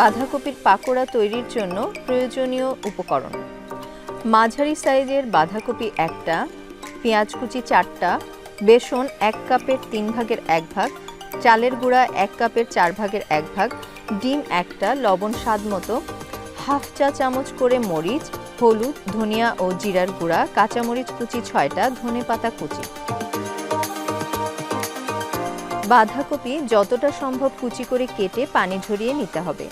বাঁধাকপির পাকোড়া তৈরির জন্য প্রয়োজনীয় উপকরণ। মাঝারি সাইজের বাঁধাকপি একটা, পেঁয়াজ কুচি চারটা, বেসন এক কাপের তিন ভাগের এক ভাগ, চালের গুঁড়া এক কাপের চার ভাগের এক ভাগ, ডিম একটা, লবণ স্বাদ মতো, হাফ চা চামচ করে মরিচ, হলুদ, ধনিয়া ও জিরার গুঁড়া, কাঁচামরিচ কুচি ছয়টা ধনে পাতা কুচি। বাঁধাকপি যতটা সম্ভব কুচি করে কেটে পানি ঝরিয়ে নিতে হবে।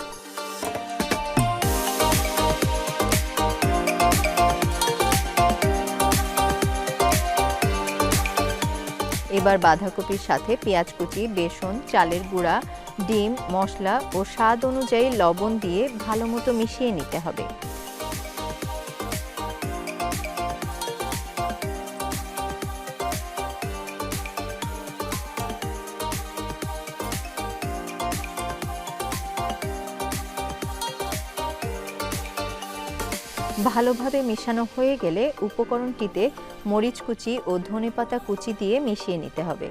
এবার বাঁধাকপির সাথে পেঁয়াজ কুচি, বেসন, চালের গুঁড়া, ডিম, মশলা ও স্বাদ অনুযায়ী লবণ দিয়ে ভালো মতো মিশিয়ে নিতে হবে। ভালোভাবে মেশানো হয়ে গেলে উপকরণটিতে মরিচ কুচি ও ধনেপাতা কুচি দিয়ে মিশিয়ে নিতে হবে।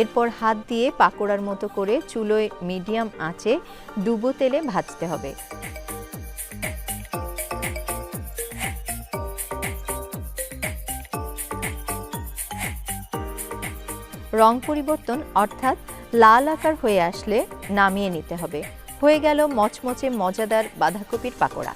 এরপর হাত দিয়ে পাকোড়ার মতো করে চুলোয় মিডিয়াম আঁচে ডুবো তেলে ভাজতে হবে। রং পরিবর্তন অর্থাৎ লাল আকার হয়ে আসলে নামিয়ে নিতে হবে। হয়ে গেল মচমচে মজাদার বাঁধাকপির পাকোড়া।